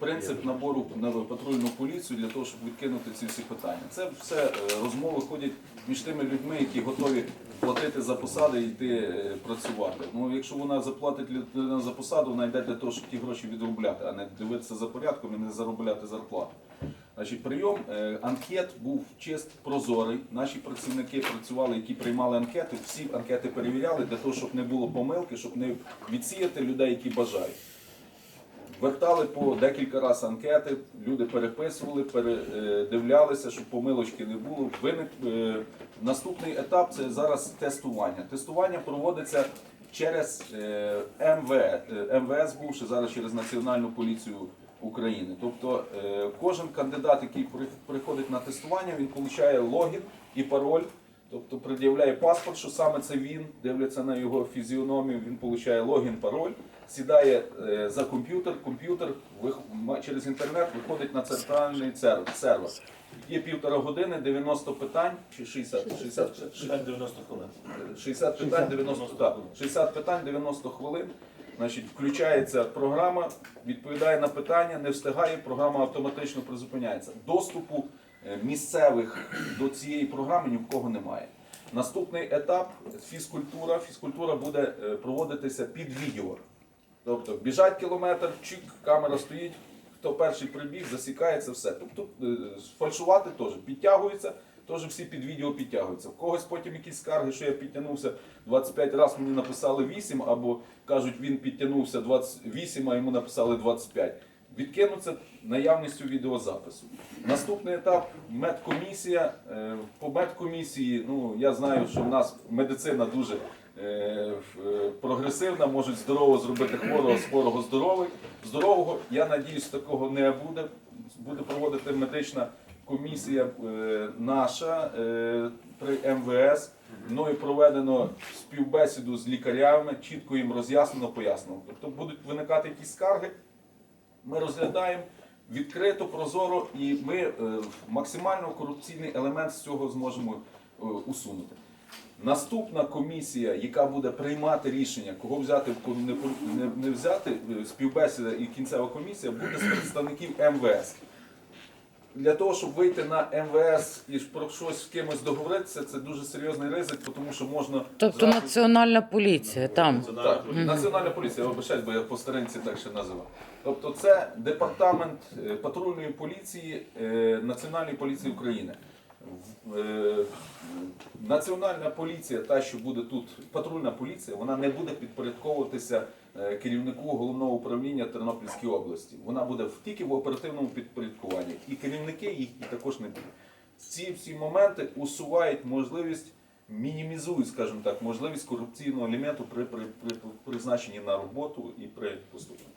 принцип набору на патрульну поліцію для того, щоб відкинути ці всі питання. Це все е, розмови ходять між тими людьми, які готові платити за посади і йти е, працювати. Ну, якщо вона заплатить людина за посаду, вона йде для того, щоб ті гроші відробляти, а не дивитися за порядком і не заробляти зарплату. Значить, прийом е, анкет був чист прозорий. Наші працівники працювали, які приймали анкети. Всі анкети перевіряли для того, щоб не було помилки, щоб не відсіяти людей, які бажають. Вертали по декілька разів анкети, люди переписували, передивлялися, щоб помилочки не було. Виник е, наступний етап це зараз тестування. Тестування проводиться через е, МВ, е, МВС, бувши зараз через Національну поліцію України. Тобто е, кожен кандидат, який при- приходить на тестування, він отримує логін і пароль. Тобто пред'являє паспорт, що саме це він, дивляться на його фізіономію, він отримує логін, пароль, сідає е, за комп'ютер, комп'ютер через інтернет виходить на центральний сервер. Є півтора години, 90 питань, чи 60, 60, 60 90 хвилин. 60 питань, 90, так, 60 питань, 90 хвилин. Значить, включається програма, відповідає на питання, не встигає, програма автоматично призупиняється. Доступу е, місцевих до цієї програми ні в кого немає. Наступний етап фізкультура. Фізкультура буде е, проводитися під відео. Тобто біжать кілометр, чик, камера стоїть, хто перший прибіг, засікається все. Тобто е, фальшувати теж підтягується, теж всі під відео підтягуються. В когось потім якісь скарги, що я підтягнувся 25 разів, мені написали 8, або кажуть, він підтягнувся 28, а йому написали 25. Відкинуться наявністю відеозапису. Наступний етап медкомісія. Е, По медкомісії, ну я знаю, що в нас медицина дуже е, е, прогресивна, можуть здорово зробити хворого з хворого здоровий. Здорового, я надіюсь, такого не буде. Буде проводити медична комісія наша при МВС. Мною проведено співбесіду з лікарями, чітко їм роз'яснено, пояснено. Тобто будуть виникати якісь скарги, ми розглядаємо відкрито, прозоро, і ми е, максимально корупційний елемент з цього зможемо е, усунути. Наступна комісія, яка буде приймати рішення, кого взяти, кого не, взяти, е, співбесіда і кінцева комісія буде з представників МВС. Для того, щоб вийти на МВС і про щось з кимось договоритися, це дуже серйозний ризик, тому що можна Тобто зразу- національна поліція там. так, Національна поліція, я вибачаюсь, бо я по старинці так ще називав. Тобто це департамент е, патрульної поліції е, Національної поліції України. В- е, Національна поліція, та, що буде тут, патрульна поліція, вона не буде підпорядковуватися е, керівнику головного управління Тернопільської області. Вона буде тільки в оперативному підпорядкуванні. І керівники їхні також не будуть. Ці всі моменти усувають можливість мінімізують, скажімо так, можливість корупційного елементу при, при, при призначенні на роботу і при поступленні.